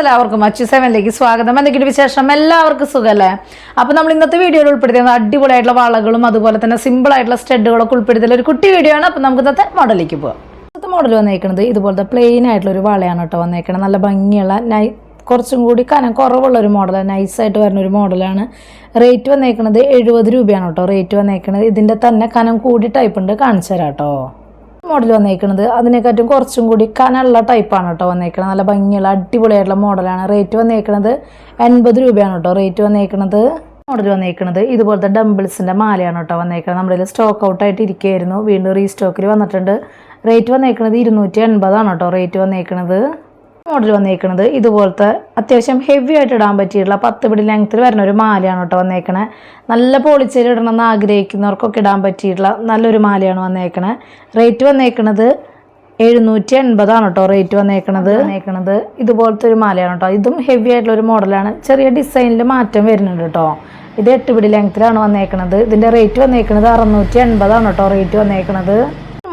എല്ലാവർക്കും അച്ചു സെവനിലേക്ക് സ്വാഗതം. എന്തെങ്കിലും വിശേഷം? എല്ലാവർക്കും സുഖമല്ലേ അപ്പോൾ നമ്മൾ ഇന്നത്തെ വീഡിയോയിൽ ഉൾപ്പെടുത്തിയത് അടിപൊളിയായിട്ടുള്ള വളകളും അതുപോലെ തന്നെ സിമ്പിൾ ആയിട്ടുള്ള സ്റ്റഡുകളൊക്കെ ഉൾപ്പെടുത്തിയ ഒരു കുട്ടി വീഡിയോ ആണ്. അപ്പോൾ നമുക്ക് ഇന്നത്തെ മോഡലിലേക്ക് പോകാം ഇന്നത്തെ മോഡൽ വന്നേക്കുന്നത് ഇതുപോലത്തെ പ്ലെയിൻ ആയിട്ടുള്ള ഒരു വളയാണ് കേട്ടോ വന്നേക്കുന്നത് നല്ല ഭംഗിയുള്ള നൈ കുറച്ചും കൂടി കനം കുറവുള്ള ഒരു മോഡലാണ് നൈസായിട്ട് വരുന്ന ഒരു മോഡലാണ് റേറ്റ് വന്നേക്കുന്നത് എഴുപത് രൂപയാണ് കേട്ടോ. റേറ്റ് വന്നേക്കുന്നത് ഇതിന്റെ തന്നെ കനം കൂടി ടൈപ്പ് ഉണ്ട്. കാണിച്ചു തരാം കേട്ടോ. മോഡൽ വന്നേക്കുന്നത് അതിനെക്കാട്ടും കുറച്ചും കൂടി കനുള്ള ടൈപ്പാണ് കേട്ടോ വന്നേക്കുന്നത് നല്ല ഭംഗിയുള്ള അടിപൊളിയായിട്ടുള്ള മോഡലാണ് റേറ്റ് വന്നേക്കുന്നത് എൺപത് രൂപയാണ് കേട്ടോ റേറ്റ് വന്നേക്കുന്നത് മോഡൽ വന്നേക്കുന്നത് ഇതുപോലത്തെ ഡംബിൾസിന്റെ മാലയാണ് കേട്ടോ വന്നേക്കുന്നത് നമ്മുടെ സ്റ്റോക്ക് സ്റ്റോക്ക് ഔട്ടായിട്ട് ഇരിക്കുകയായിരുന്നു വീണ്ടും റീസ്റ്റോക്കിൽ വന്നിട്ടുണ്ട്. റേറ്റ് വന്നേക്കുന്നത് ഇരുന്നൂറ്റി എൺപതാണ് കേട്ടോ റേറ്റ് വന്നേക്കുന്നത് മോഡൽ വന്നേക്കുന്നത് ഇതുപോലത്തെ അത്യാവശ്യം ഹെവി ആയിട്ട് ഇടാൻ പറ്റിയിട്ടുള്ള പത്ത് പിടി ലെങ്ത്തിൽ വരുന്ന ഒരു മാലയാണ് കേട്ടോ വന്നേക്കണേ. നല്ല പോളിച്ചേരി ഇടണമെന്ന് ആഗ്രഹിക്കുന്നവർക്കൊക്കെ ഇടാൻ പറ്റിയിട്ടുള്ള നല്ലൊരു മാലയാണ് വന്നേക്കണേ. റേറ്റ് വന്നേക്കണത് എഴുന്നൂറ്റി എൺപതാണ് കേട്ടോ റേറ്റ് വന്നേക്കണത്. വന്നേക്കണത് ഇതുപോലത്തെ ഒരു മാലയാണ് കേട്ടോ. ഇതും ഹെവി ആയിട്ടുള്ള ഒരു മോഡലാണ് ചെറിയ ഡിസൈനിൽ മാറ്റം വരുന്നുണ്ട് കേട്ടോ. ഇത് എട്ട് പിടി ലെങ്ത്തിലാണ് വന്നേക്കണത്. ഇതിന്റെ റേറ്റ് വന്നേക്കണത് അറുന്നൂറ്റി എൺപതാണ് കേട്ടോ റേറ്റ് വന്നേക്കണത്.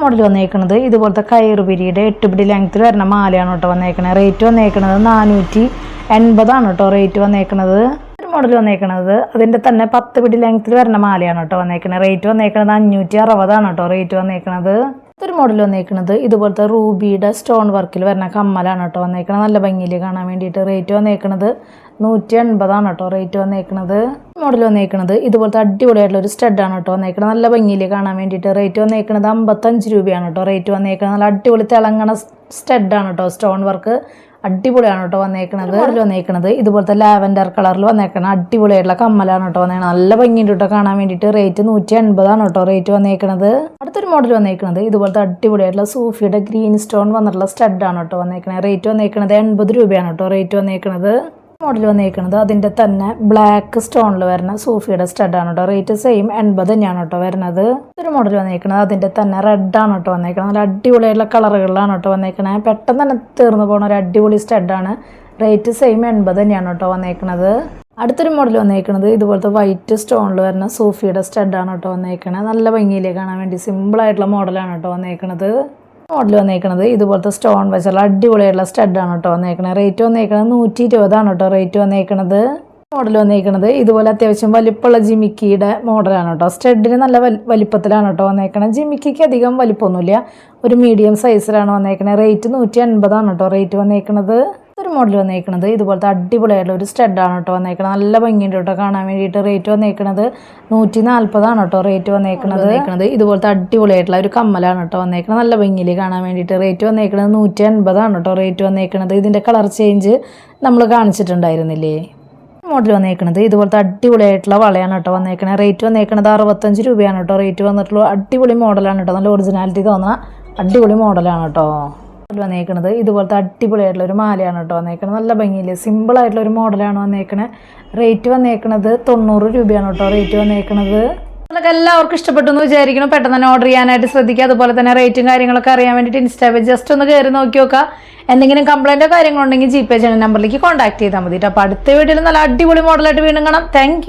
മോഡൽ വന്നേക്കുന്നത് ഇതുപോലത്തെ കയറുപിരിയുടെ എട്ട് പിടി ലെങ്ത്തിൽ വരുന്ന മാലയാണ് കേട്ടോ വന്നേക്കുന്നത് റേറ്റ് വന്നേക്കുന്നത് നാനൂറ്റി എൺപതാണ് കേട്ടോ റേറ്റ് വന്നേക്കുന്നത് മോഡൽ വന്നേക്കുന്നത് അതിന്റെ തന്നെ പത്ത് പിടി ലെങ്ത്തിൽ വരുന്ന മാലയാണ് കേട്ടോ വന്നേക്കുന്നത് റേറ്റ് വന്നേക്കുന്നത് അഞ്ഞൂറ്റി അറുപതാണ് കേട്ടോ റേറ്റ് വന്നേക്കുന്നത് ഒരു മോഡൽ വന്നേക്കുന്നത് ഇതുപോലത്തെ റൂബിയുടെ സ്റ്റോൺ വർക്കിൽ വരുന്ന കമ്മലാണ് കേട്ടോ വന്നേക്കുന്നത് നല്ല ഭംഗിയിൽ കാണാൻ വേണ്ടിയിട്ട് റേറ്റ് വന്നേക്കുന്നത് നൂറ്റി എൺപതാണ് കേട്ടോ റേറ്റ് വന്നേക്കുന്നത് മോഡൽ വന്നേക്കുന്നത് ഇതുപോലത്തെ അടിപൊളിയായിട്ടുള്ള ഒരു സ്റ്റഡാണ് കേട്ടോ വന്നേക്കുന്നത് നല്ല ഭംഗിയിൽ കാണാൻ വേണ്ടിയിട്ട് റേറ്റ് വന്നേക്കുന്നത് അമ്പത്തഞ്ച് രൂപയാണ് കേട്ടോ റേറ്റ് വന്നേക്കുന്നത് നല്ല അടിപൊളി തിളങ്ങണ സ്റ്റഡാണ് കേട്ടോ സ്റ്റോൺ വർക്ക് അടിപൊളിയാണ് കേട്ടോ വന്നേക്കണത്. മോഡൽ വന്നേക്കണത് ഇതുപോലത്തെ ലാവൻഡർ കളറിൽ വന്നേക്കണ അടിപൊളിയായിട്ടുള്ള കമ്മലാണ് കേട്ടോ വന്നേക്കണത്. നല്ല ഭംഗിയുണ്ട് കേട്ടോ കാണാൻ വേണ്ടിയിട്ട് റേറ്റ് നൂറ്റി എൺപതാണ് കേട്ടോ റേറ്റ് വന്നേക്കണത്. അടുത്തൊരു മോഡൽ വന്നേക്കണത് ഇതുപോലത്തെ അടിപൊളിയായിട്ടുള്ള സൂഫിയുടെ ഗ്രീൻ സ്റ്റോൺ വന്നിട്ടുള്ള സ്റ്റഡാണ് കേട്ടോ വന്നേക്കണത്. റേറ്റ് വന്നേക്കണത് എൺപത് രൂപയാണ് കേട്ടോ റേറ്റ് വന്നേക്കണത്. മോഡൽ വന്നേക്കുന്നത് അതിന്റെ തന്നെ ബ്ലാക്ക് സ്റ്റോണിൽ വരുന്ന സൂഫിയുടെ സ്റ്റഡാണ് കേട്ടോ റേറ്റ് സെയിം എൺപത് തന്നെയാണ് കേട്ടോ വരുന്നത്. ഒരു മോഡൽ വന്നേക്കുന്നത് അതിന്റെ തന്നെ റെഡാണ് കേട്ടോ വന്നേക്കുന്നത് നല്ല അടിപൊളിയായിട്ടുള്ള കളറുകളിലാണ് കേട്ടോ വന്നേക്കണത്. പെട്ടെന്ന് തന്നെ തീർന്നു പോകുന്ന ഒരു അടിപൊളി സ്റ്റഡാണ് റേറ്റ് സെയിം എൺപത് തന്നെയാണ് കേട്ടോ വന്നേക്കുന്നത് അടുത്തൊരു മോഡൽ വന്നേക്കുന്നത് ഇതുപോലത്തെ വൈറ്റ് സ്റ്റോണിൽ വരുന്ന സൂഫിയുടെ സ്റ്റഡാണ് കേട്ടോ വന്നേക്കണത്. നല്ല ഭംഗിയിലേക്ക് കാണാൻ വേണ്ടി സിമ്പിളായിട്ടുള്ള മോഡലാണ് കേട്ടോ വന്നേക്കണത്. മോഡൽ വന്നേക്കണത് ഇതുപോലത്തെ സ്റ്റോൺ വെച്ചുള്ള അടിപൊളിയായിട്ടുള്ള സ്റ്റഡാണ് കേട്ടോ വന്നേക്കണത്. റേറ്റ് വന്നേക്കണത് നൂറ്റി ഇരുപതാണ് കേട്ടോ റേറ്റ് വന്നേക്കണത്. മോഡൽ വന്നേക്കണത് ഇതുപോലെ അത്യാവശ്യം വലിപ്പമുള്ള ജിമിക്കിയുടെ മോഡലാണ് കേട്ടോ. സ്റ്റഡിന് നല്ല വലി വലിപ്പത്തിലാണ് കേട്ടോ വന്നേക്കണത്. ജിമിക്കിക്ക് അധികം വലിപ്പമൊന്നുമില്ല. ഒരു മീഡിയം സൈസിലാണ് വന്നേക്കണത്. റേറ്റ് നൂറ്റി എൺപതാണ് കേട്ടോ റേറ്റ് വന്നേക്കണത്. മോഡൽ വന്നേക്കുന്നത് ഇതുപോലത്തെ അടിപൊളിയായിട്ടുള്ള ഒരു സ്റ്റഡാണ് കേട്ടോ വന്നേക്കുന്നത് നല്ല ഭംഗിയുണ്ട് കേട്ടോ കാണാൻ വേണ്ടിയിട്ട്. റേറ്റ് വന്നേക്കുന്നത് നൂറ്റി നാൽപ്പതാണ് കേട്ടോ റേറ്റ് വന്നേക്കുന്നത് വന്നേക്കുന്നത് ഇതുപോലത്തെ അടിപൊളിയായിട്ടുള്ള ഒരു കമ്മലാണ് കേട്ടോ വന്നേക്കുന്നത് നല്ല ഭംഗിയിൽ കാണാൻ വേണ്ടിയിട്ട്. റേറ്റ് വന്നേക്കുന്നത് നൂറ്റി അൻപതാണ് കേട്ടോ റേറ്റ് വന്നേക്കുന്നത് ഇതിന്റെ കളർ ചേഞ്ച് നമ്മൾ കാണിച്ചിട്ടുണ്ടായിരുന്നില്ലേ? മോഡൽ വന്നേക്കുന്നത് ഇതുപോലത്തെ അടിപൊളിയായിട്ടുള്ള വളയാണ് കേട്ടോ വന്നേക്കുന്നത് റേറ്റ് വന്നേക്കുന്നത് അറുപത്തഞ്ച് രൂപയാണ് കേട്ടോ. റേറ്റ് വന്നിട്ടുള്ള അടിപൊളി മോഡലാണ് കേട്ടോ. നല്ല ഒറിജിനാലിറ്റി തോന്നുന്ന അടിപൊളി മോഡലാണ് കേട്ടോ. വന്നേക്കണത്. ഇതുപോലത്തെ അടിപൊളിയായിട്ടുള്ള ഒരു മാലയാണ് കേട്ടോ വന്നേക്കണത്. നല്ല സിമ്പിൾ സിമ്പിളായിട്ടുള്ള ഒരു മോഡലാണ് വന്നേക്കണത് റേറ്റ് വന്നേക്കണത് തൊണ്ണൂറ് രൂപയാണ് കേട്ടോ റേറ്റ് വന്നേക്കണത്. നമുക്ക് എല്ലാവർക്കും ഇഷ്ടപ്പെട്ടു എന്ന് വിചാരിക്കണം പെട്ടെന്ന് തന്നെ ഓർഡർ ചെയ്യാനായിട്ട് ശ്രദ്ധിക്കുക. അതുപോലെ തന്നെ റേറ്റും കാര്യങ്ങളൊക്കെ അറിയാൻ വേണ്ടിയിട്ട് ഇൻസ്റ്റാ ജസ്റ്റ് ഒന്ന് കയറി നോക്കി നോക്കുക. എന്തെങ്കിലും കംപ്ലൈന്റോ കാര്യങ്ങളുണ്ടെങ്കിൽ ജി പേ ചെയ്യുന്ന നമ്പറിലേക്ക് കോൺടാക്ട് ചെയ്താൽ മതി കേട്ടോ. അപ്പോൾ അടുത്ത വീട്ടിൽ നല്ല അടിപൊളി മോഡലായിട്ട് വീണ്ടും കാണാം. താങ്ക്